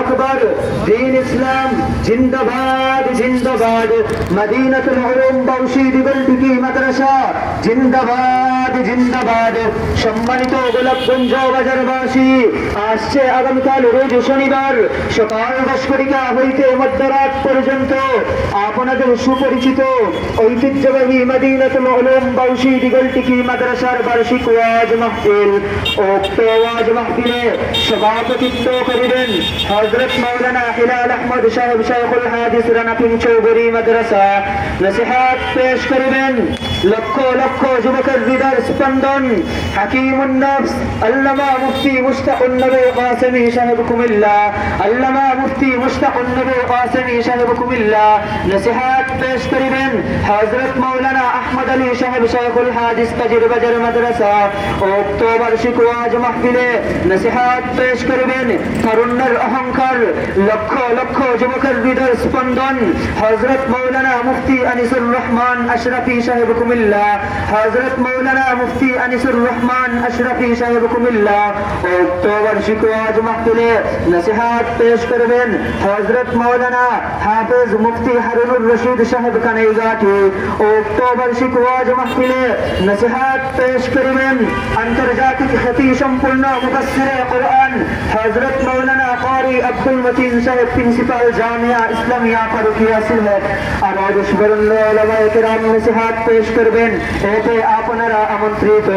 আকবার দিন ইসলাম জিন্দাবাদ জিন্দাবাদ মদিনাতুল উলুম বংশী দিগলটিকি মাদ্রাসা জিন্দাবাদ জিন্দাবাদ। সম্মানিত গোলাপগঞ্জ বাজারবাসী, আসছে আগামীকাল রোজ শনিবার সকাল হইতে মধ্যরাত পর্যন্ত আপনাদের সুপরিচিত ঐতিহ্যবাহী মাদ্রাসার বার্ষিক ওয়াজ মাহফিল। উক্ত ওয়াজ মাহফিলে সভাপতিত্ব করিবেন হযরত মাওলানা হিলাল আহমদ সাহেব শাইখুল হাদিস চৌধুরী মাদ্রাসা। নসিহাত পেশ করিবেন লক্ষ লক্ষ যুবকের হৃদয়ের স্পন্দন হাকিমুন আল্লামা মুফতি মুস্তাকুন নবী আল্লামা মুফতি মুস্তাকুন নবী নসিহাত পেশ করিবেন হযরত মাওলানা আহমদ আলী সাহেব শাইখুল হাদিস বাজার মাদ্রাসা। মাহফিলে নসিহাত পেশ করিবেন তরুণের অহংকার, লক্ষ লক্ষ যুবকের হৃদয় স্পন্দন হযরত মাওলানা মুফতি আনিসুর রহমান আশরাফি সাহেব হযরত মাওলানা মুফতি আনিসুর রহমান আশরাফি সাহেব কুমিল্লা উক্ত বার্ষিক ওয়াজ মাহফিলে নসিহাত পেশ করবেন হযরত মাওলানা হাফেজ মুফতি হারুনুর রশিদ সাহেব কানাইগাটি উক্ত বার্ষিক ওয়াজ মাহফিলে নসিহাত পেশ করবেন আন্তর্জাতিক খ্যাতি সম্পূর্ণ মুফাসসিরে কোরআন হযরত মাওলানা কারি আব্দুল মতিন সাহেব প্রিন্সিপাল জামিয়া ইসলামিয়া ফারুকিয়া সিলহেট আর আদেশ বরণ্য ওলামায়ে কেরাম নসিহাত পেশ করবেন। এতে আপনারা আমন্ত্রিত।